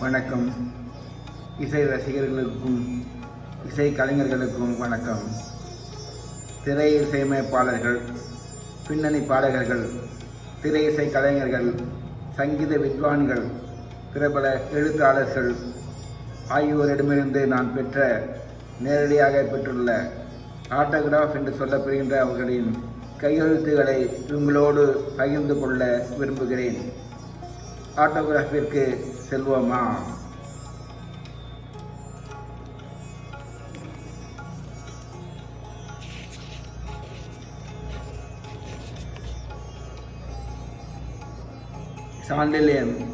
வணக்கம். இசை ரசிகர்களுக்கும் இசை கலைஞர்களுக்கும் வணக்கம். திரை இசையமைப்பாளர்கள் பின்னணி பாடகர்கள் திரை இசை கலைஞர்கள் சங்கீத வித்வான்கள் பிரபல எழுத்தாளர்கள் ஆகியோரிடமிருந்து நான் பெற்ற நேரடியாக பெற்றுள்ள ஆட்டோகிராஃப் என்று சொல்லப்படுகின்ற அவர்களின் கையெழுத்துகளை உங்களோடு பகிர்ந்து கொள்ள விரும்புகிறேன். ஆட்டோகிராஃபிற்கு செல்வோமா? சாண்டில்யன்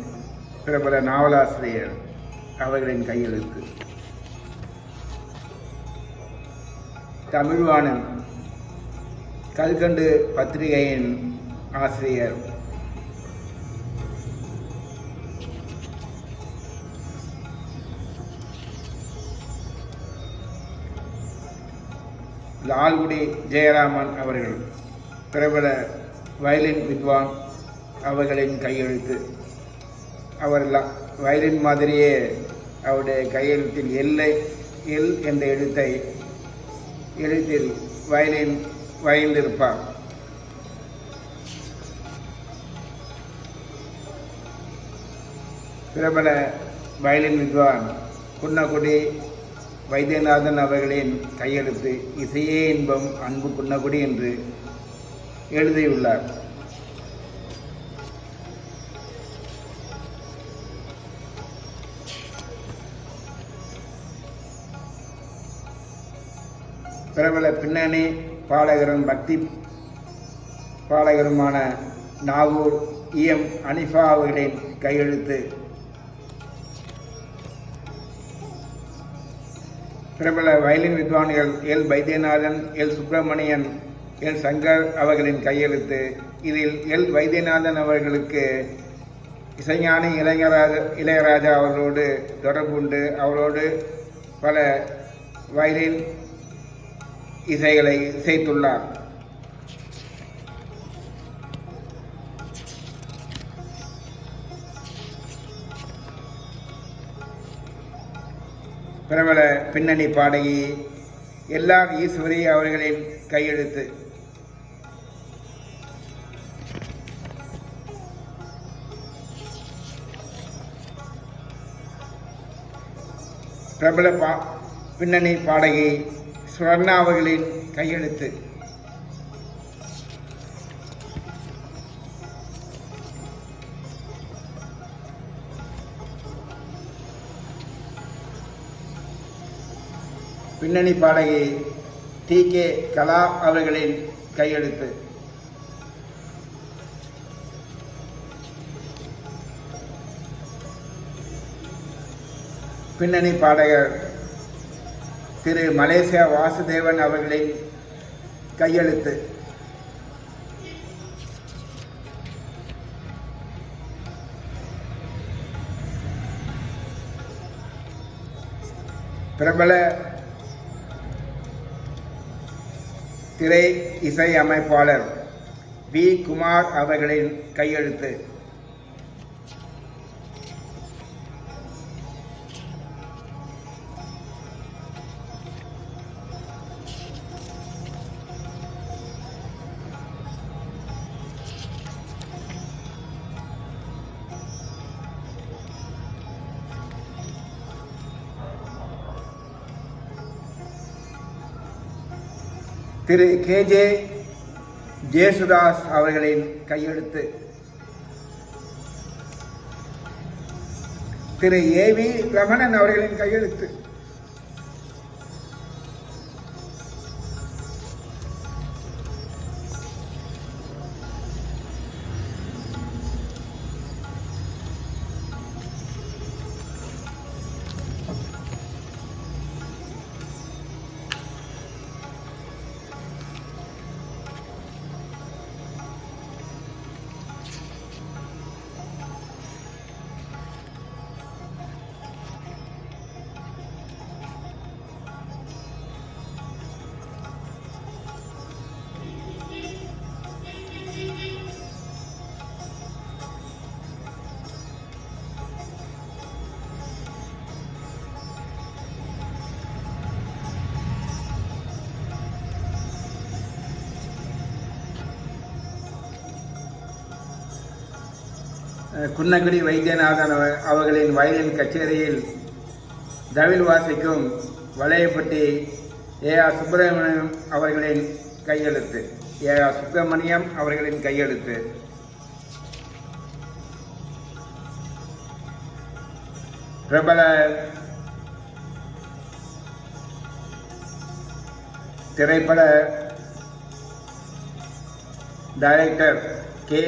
பிரபல நாவலாசிரியர் அவர்களின் கையெழுத்து. தமிழ்வாணன் கல்கண்டு பத்திரிகையின் ஆசிரியர். லால்குடி ஜெயராமன் அவர்கள் பிரபல வயலின் வித்வான் அவர்களின் கையெழுத்து. அவர் வயலின் மாதிரியே அவருடைய கையெழுத்தில் எல்லை எல் என்ற எழுத்தை எழுத்தில் வயலின் வயலிருப்பார் பிரபல வயலின் வித்வான் குன்னக்குடி வைத்தியநாதன் அவர்களின் கையெழுத்து இசையே இன்பம் அன்பு குன்னகுடி என்று எழுதியுள்ளார். பிரபல பின்னணி பாடகரும் பக்தி பாடகருமான நாகூர் இஎம் அனிஃபா அவர்களின் கையெழுத்து பிரபல வயலின் வித்வான்கள் L. Vaidyanathan L. Subramaniam L Shankar அவர்களின் கையெழுத்து. இதில் எல். வைத்தியநாதன் அவர்களுக்கு இசைஞானி இளைஞராஜ இளையராஜா அவர்களோடு தொடர்புண்டு அவரோடு பல வயலின் இசைகளை இசைத்துள்ளார். பிரபல பின்னணி பாடகி எல்லாம் ஈஸ்வரி அவர்களின் கையெழுத்து. பிரபல பா பின்னணி பாடகி சுவர்ணா அவர்களின் கையெழுத்து. பின்னணி பாடகி டி கே கலா அவர்களின் கையெழுத்து. பின்னணி பாடகர் திரு மலேசியா வாசுதேவன் அவர்களின் கையெழுத்து. பிரபல திரை இசை அமைப்பாளர் வி. குமார் அவர்களின் கையெழுத்து. திரு கேஜே ஜேசுதாஸ் அவர்களின் கையெழுத்து. திரு ஏ வி ரமணன் அவர்களின் கையெழுத்து. குன்னக்குடி வைத்தியநாதன் அவர்களின் வயலின் கச்சேரியில் தவில் வாசிக்கும் வளையப்பட்டி ஏ ஆர் சுப்பிரமணியம் அவர்களின் கையெழுத்து. ஏ ஆர் சுப்பிரமணியம் அவர்களின் கையெழுத்து. பிரபல திரைப்பட டைரக்டர் கே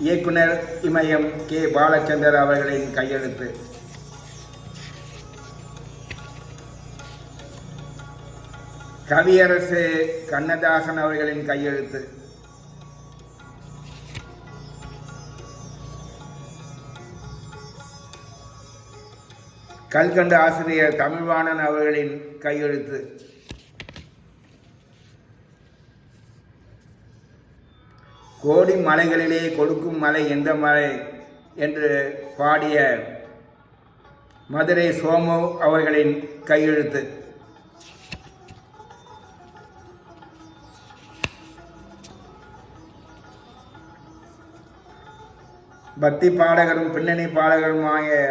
இயக்குனர் இமயம் கே. பாலச்சந்தர் அவர்களின் கையெழுத்து. கவியரசு கண்ணதாசன் அவர்களின் கையெழுத்து. கல்கண்டு ஆசிரியர் தமிழ்வாணன் அவர்களின் கையெழுத்து. கோடி மலைகளிலே கொடுக்கும் மலை எந்த மலை என்று பாடிய மதுரை சோமு அவர்களின் கையெழுத்து. பக்தி பாடகரும் பின்னணி பாடகருமாய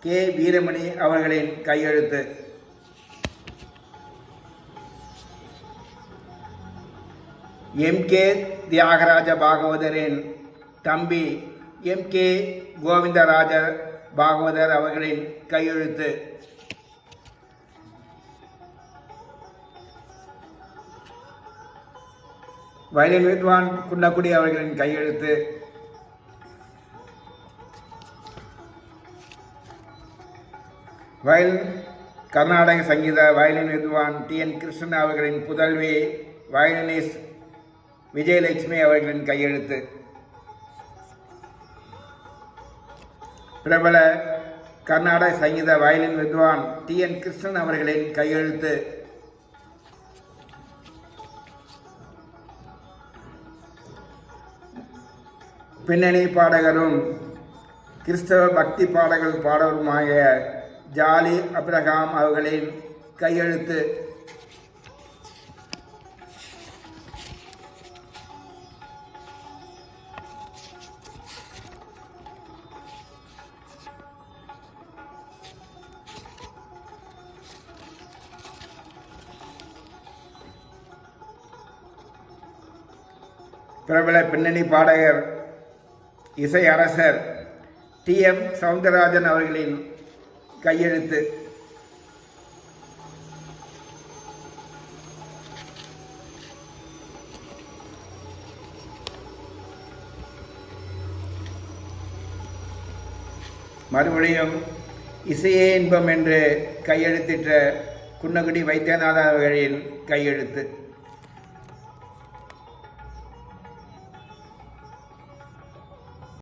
கே வீரமணி அவர்களின் கையெழுத்து. எம் கே தியாகராஜ பாகவதரின் தம்பி எம் கே கோவிந்தராஜ பாகவதர் அவர்களின் கையெழுத்து. வயலின் வித்வான் குன்னக்குடி அவர்களின் கையெழுத்து. வயல் கர்நாடக சங்கீத வயலின் வித்வான் டி என் கிருஷ்ணன் அவர்களின் புதல்வி வயலினிஸ்ட் விஜயலட்சுமி அவர்களின் கையெழுத்து. பிரபல கர்நாடக சங்கீத வயலின் வித்வான் டி என் கிருஷ்ணன் அவர்களின் கையெழுத்து. பின்னணி பாடகரும் கிறிஸ்தவ பக்தி பாடல்கள் பாடகருமாய ஜாலி அப்ரஹாம் அவர்களின் கையெழுத்து. பிரபல பின்னணி பாடகர் இசை அரசர் டி. எம். சவுந்தரராஜன் அவர்களின் கையெழுத்து. மறுபடியும் இசையே இன்பம் என்று கையெழுத்திட்ட குன்னகுடி வைத்தியநாதன் அவர்களின் கையெழுத்து.